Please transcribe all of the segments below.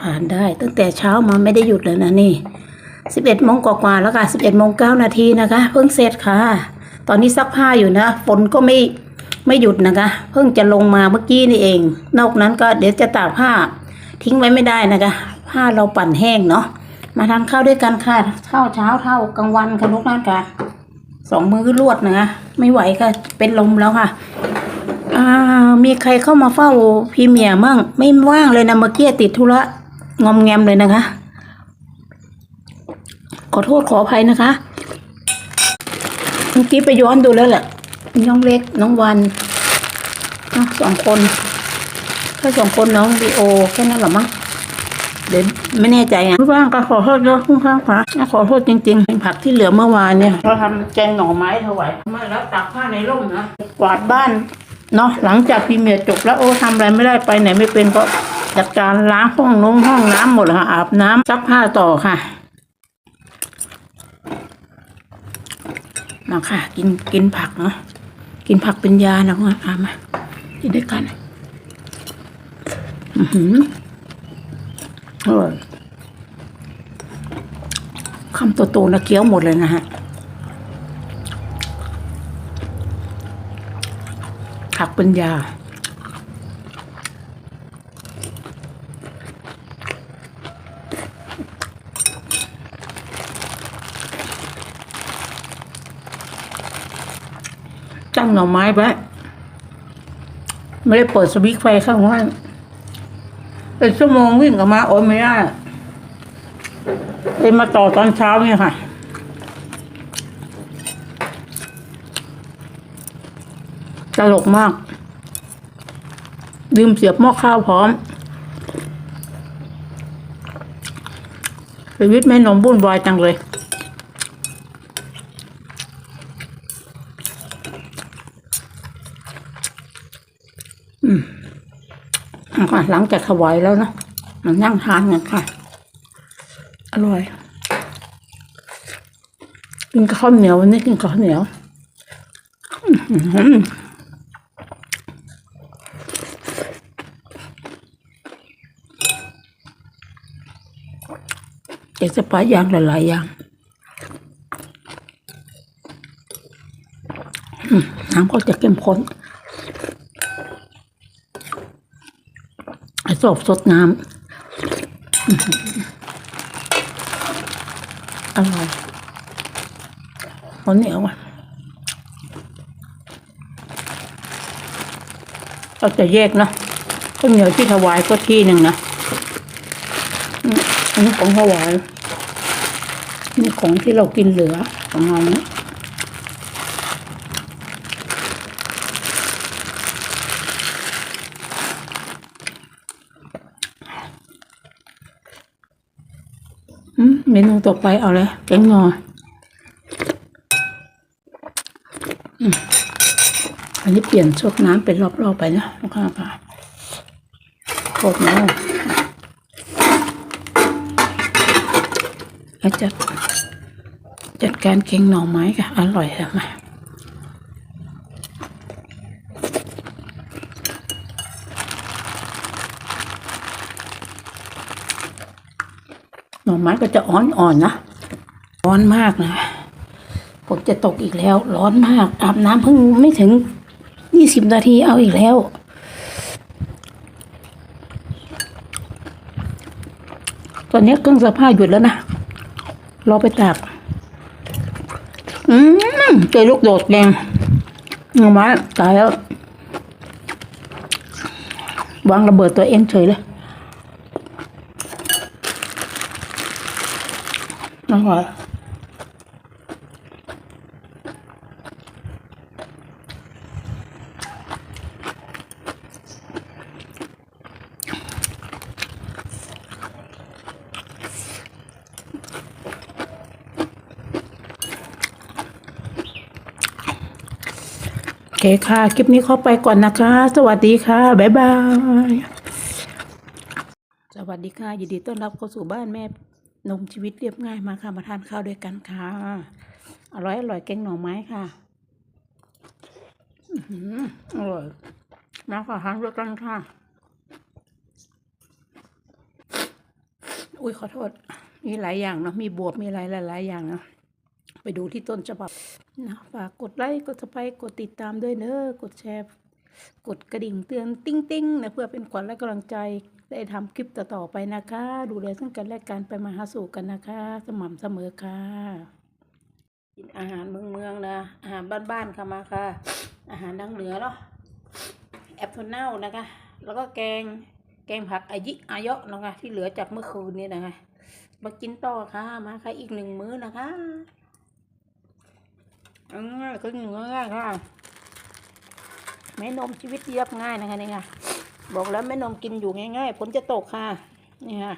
ผ่านได้ตั้งแต่เช้ามาไม่ได้หยุดเลยนะนี่สิบเอ็ดโมงกว่าๆแล้วค่ะสิบเอ็ดโมงเก้านาทีนะคะ เพิ่งเสร็จค่ะ ตอนนี้ซักผ้าอยู่นะฝนก็ไม่ไม่หยุดนะคะ เพิ่งจะลงมาเมื่อกี้นี่เอง นอกนั้นก็เดี๋ยวจะตากผ้า ทิ้งไว้ไม่ได้นะคะ ผ้าเราปั่นแห้งเนาะมาทานข้าวด้วยกันค่ะข้าวเช้าเท่ากลางวันค่ะลูกนั่นค่ะสองมื้อรวดนะคะไม่ไหวค่ะเป็นลมแล้วค่ะ มีใครเข้ามาเฝ้าพรีเมียมั่ง ไม่ว่างเลยนะเมื่อกี้ติดธุระงอมแงมเลยนะคะ ขอโทษขออภัยนะคะเมื่อกี้ไปย้อนดูแล้วแหละน้องเล็กน้องวันสองคนแค่สองคนน้องดีโอแค่นั้นหรอมั้งเดี๋ยวไม่แน่ใจอะไม่ว่างก็ขอโทษด้วยคุณข้างขวาขอโทษจริงๆเป็นผักที่เหลือเมื่อวานเนี่ยเราทำแกงหน่อไม้ถวายมาแล้วตากผ้าในร่มนะกวาดบ้าน เนาะหลังจากพรีเมียจบแล้วโอ้ทำอะไรไม่ได้ไปไหนไม่เป็นก็จัดการล้างห้องน้องห้องน้ำหมดค่ะอาบน้ำซักผ้าต่อค่ะมาค่ะ กินกินผักเนาะกินผักเป็นยานะคุณอามากินด้วยกันอือหืออร่อยคำโตๆนะเคี้ยวหมดเลยนะฮะ ผักเป็นยาตั้งหน่อไม้ไว้ไม่ได้เปิดสวิตช์ไฟข้างว่างเป็นชั่วโมงวิ่งกลับมาโอ้ไม่ได้เลยมาต่อตอนเช้าเนี่ยค่ะ ตล กมากดื่มเสียบหม้อข้าวพร้อมชีวิตแม่นมบุ่นวายจังเลยอืมค่ะหลังจากถวายแล้วเนะมันนั่งทานกันค่ะ อร่อย กินข้าวเหนียววันนี้กินข้าวเหนียว อยากจะปะอย่างหลายๆอย่างน้ำก็จะเข้มข้นไอ้สอบสดน้ำอื้อหืออร่อยข้าวเหนียวอะเราจะแยกนะข้าวเหนียวที่ถวายก็ที่หนึ่งนะ อันนี้ของถวายนี่ของที่เรากินเหลือของเราเนี่ยอืมเมนูต่อไปเอาเลยแกงงออันนี้เปลี่ยนชดน้ำเป็นรอบๆไปนะลูกค้าค่ะโคตรน้ำแล้วจัดจัดการเก่งหน่อไม้ค่ะ อร่อยค่ะมาหน่อไม้ก็จะอ่อนๆนะร้อนมากนะฝนจะตกอีกแล้ว ร้อนมาก อาบน้ำเพิ่งไม่ถึงยี่สิบนาทีเอาอีกแล้วตอนนี้เครื่องซักผ้าหยุดแล้วนะ เราไปตัก อืมเจอลูกโดดแดงเงาไม้ตายแล้ววางระเบิดตัวเองเฉยเลยอร่อย คค่ะ คลิปนี้เข้าไปก่อนนะคะ สวัสดีค่ะ บ๊ายบาย สวัสดีค่ะ ยินดีต้อนรับเข้าสู่บ้านแม่นมชีวิตเรียบง่ายมาค่ะ มาทานข้าวด้วยกันค่ะ อร่อยอร่อยแกงหน่อไม้ค่ะอร่อยมาค่ะทานด้วยกันค่ะ อุ้ยขอโทษ มีหลายอย่างเนาะ มีบวบ มีอะไรหลายๆอย่างเนาะ ไปดูที่ต้นฉบับนะฝากกดไลค์กดสไปกดติดตามด้วยเนอะกดแชร์ กดกระดิ่งเตือนติ้งติ้งนะเพื่อเป็นขวัญและกำลังใจได้ทำคลิปต่อๆไปนะคะ ดูแลซึ่งกันและกันไปมาหาสู่กันนะคะ สม่ำเสมอค่ะกินอาหารเมืองเมืองนะ อาหารบ้านๆค่ะมาค่ะ อาหารดังเหนือเนาะแอปเปิลเน่านะคะ แล้วก็แกงแกงผักอายิอายะนะคะที่เหลือจากเมื่อคืนนี้นะคะมากินต่อค่ะมาค่ะอีกหนึ่งมื้อนะคะ อืมก็เหนือง่ายค่ะแม่นมชีวิตเรียบง่ายนะคะนี่ค่ะ บอกแล้วแม่นมกินอยู่ง่ายๆฝนจะตกค่ะ นี่ค่ะ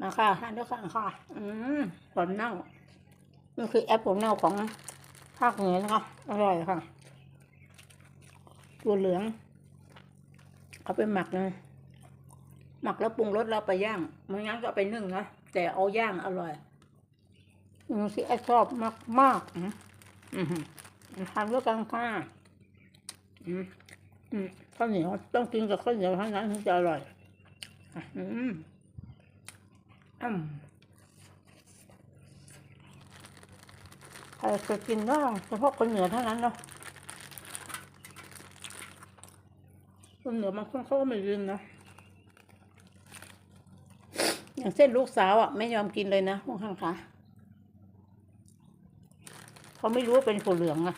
มาค่ะทานด้วยกันค่ะ อืมผลเน่านี่คือแอปผลเน่าของภาคเหนือนะคะอร่อยค่ะ ตัวเหลืองเอาไปหมักนะหมักแล้วปรุงรสแล้วไปย่างไม่งั้นก็ไปนึ่งนะแต่เอาย่างอร่อยอืมที่ไอ้ชอบมากมากๆอืมอืม ทานด้วยกันค่ะอือืมข้าวเหนียวต้องกินกับข้าวเหนียวเท่านั้นถึงจะอร่อยอืมอืมใครจะกินได้เฉพาะคนเหนือเท่านั้นเนาะคนเหนือบางคนเขาก็ไม่กินนะอย่างเส้นลูกสาวอะ ไม่ยอมกินเลยนะพวกข้างคะ เขาไม่รู้ว่าเป็นถั่วเหลืองอะ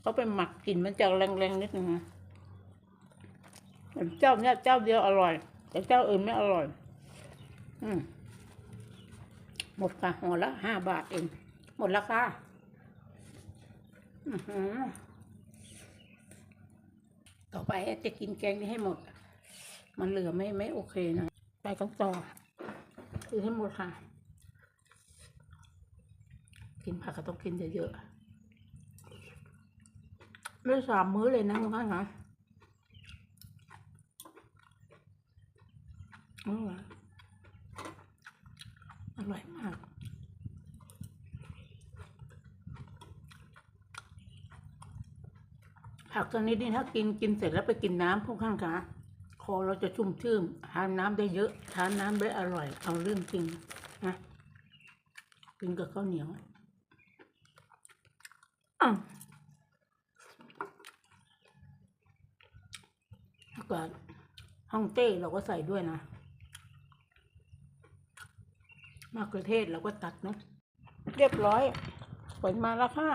เขาไปหมักกลิ่นมันจะแรงๆนิดนึงนะเจ้าเนี้ยเจ้าเดียวอร่อย แต่เจ้าอื่นไม่อร่อย อืมหมดค่ะห่อละห้าบาทเอง หมดแล้วค่ะอือหือต่อไปจะกินแกงนี้ให้หมด มันเหลือไม่ไม่โอเคนะ ไปกันต่อกินให้หมดค่ะ กินผักก็ต้องกินเยอะๆไม่สามมื้อเลยนะทุกท่านนะอร่อยอร่อยมากผักชนิดนี้ถ้ากินกินเสร็จแล้วไปกินน้ำพวกข้างขาคอเราจะชุ่มชื่นทานน้ำได้เยอะทานน้ำได้อร่อย เอาเรื่องจริงนะกินกับข้าวเหนียว อ้าวแล้วก็ฮ่องเต้เราก็ใส่ด้วยนะมะเขือเทศเราก็ตัดเนาะเรียบร้อยผลมาแล้วค่ะ